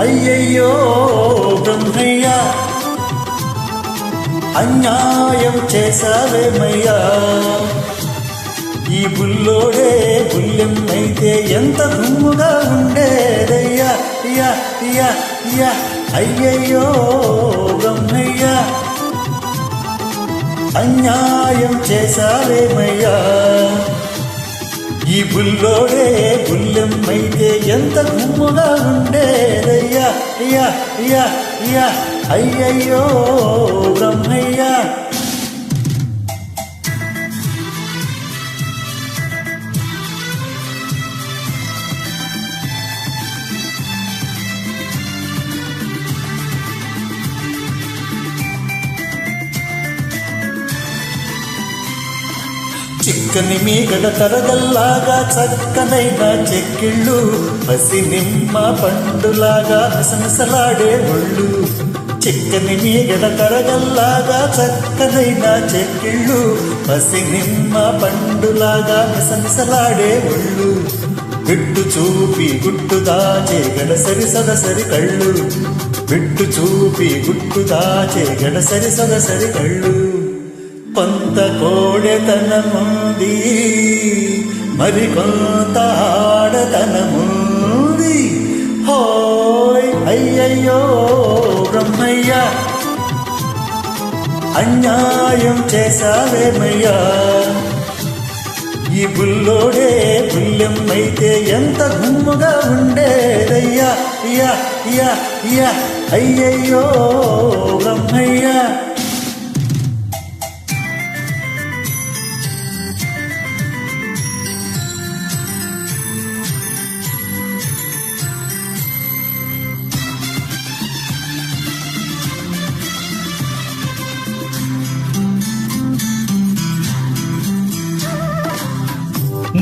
అయ్యయ్యో బ్రహ్మయ్య అన్యాయం చేశావేమయ్యా ఈ బుల్లోడే బుల్లెమ్మైతే ఎంత దుమ్ముగా ఉండేదయ్యా యా యా యా. అయ్యయ్యో బ్రహ్మయ్యా అన్యాయం చేశావేమయ్యా ఈ బుల్లోడే బుల్లెమ్మైతే ఎంత గుమ్ముగా ఉండేదయ్యా యా యా అయ్యయ్యో బ్రహ్మయ్యా. చిక్కని మీగడ తరగల్లాగా చక్కనైన చెక్కిళ్ళు పసి నిమ్మ పండులాగా మిసమిసలాడే ఒళ్ళు. చిక్కని మీగడ తరగల్లాగా చక్కనైన చెక్కిళ్ళు పసి నిమ్మ పండులాగా మిసమిసలాడే ఒళ్ళు. బిట్టు చూపి గుట్టు దాచే గడసరి సదసరి కళ్ళు. బిట్టు చూపి గుట్టు దాచే గడసరి సదసరి కళ్ళు. కొంత కోడెతనముంది మరి కొంత ఆడతనముంది. హోయ్ అయ్యయ్యో బ్రహ్మయ్య అన్యాయం చేశావేమయ్యా ఈ బుల్లోడే బుల్లెమ్మైతే ఎంత గుమ్ముగా ఉండేదయ్యా యా యా యా అయ్యయ్యో బ్రహ్మయ్యా.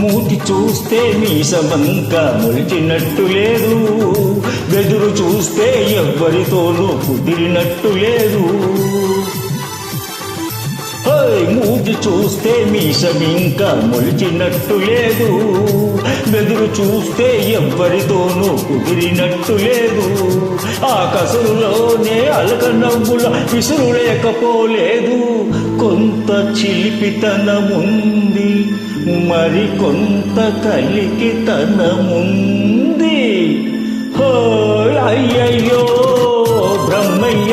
మూతి చూస్తే మీసమంక మొలిచినట్టు లేదు. వెదురు చూస్తే ఎవ్వరితోనూ కుదిరినట్టు లేదు. హోయ్, మూతి చూస్తే మీసమింక మొలిచినట్టు లేదు. వెదురు చూస్తే ఎవ్వరితోనూ కుదిరినట్టు లేదు. ఆ కసురులోనే అలక నవ్వుల విసురు లేకపోలేదు. కొంత చిలిపితనముంది మరి కొంత కలికితనముంది. హో అయ్యయ్యో బ్రహ్మయ్య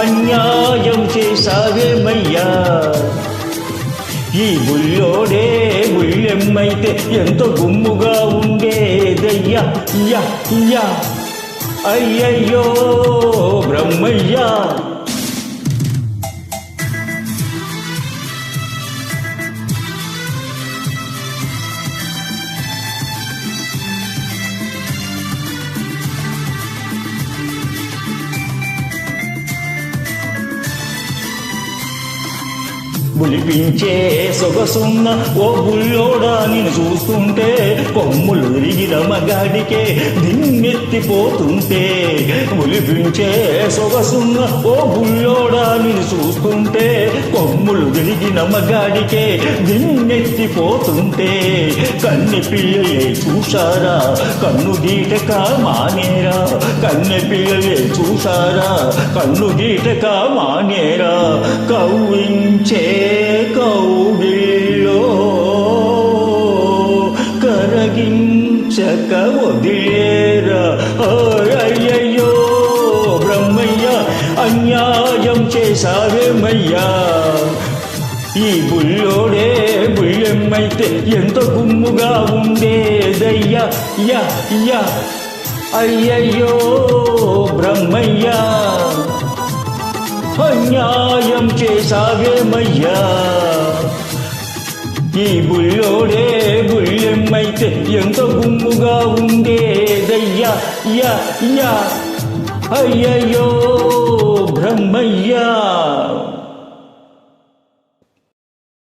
అన్యాయం చేశావేమయ్యా ఈ బుల్లోడే బుల్లెమ్మైతే ఎంతో గుమ్ముగా ఉండేదయ్యా. అయ్యయ్యో బులిపించే సొగసున్న ఓ బుల్లోడా నిన్ను చూస్తుంటే కొమ్ములు విరిగిన మగాడికే దిమ్మెత్తిపోతుంటే. బులిపించే సొగసున్న ఓ బుల్లోడా నిన్ను చూస్తుంటే కొమ్ములు విరిగిన మగాడికే దిమ్మెత్తిపోతుంటే. కన్నె పిల్లలే చూశారా? కన్ను గీటక మానేరా? కన్నె పిల్లలే చూశారా? కన్ను గీటక మానేరా? కవ్వించే చేశావేమయ్యా ఈ బుల్లోడే బుల్లెమ్మైతే ఎంత గుమ్ముగా ఉండేదయ్యా యా యా. అయ్యయ్యో బ్రహ్మయ్యా. అన్యాయం చేశావేమయ్యా ఈ బుల్లోడే బుల్లెమ్మైతే ఎంత గుమ్ముగా ఉండేదయ్యా యా యా. అయ్యయ్యో బ్రహ్మయ్యా!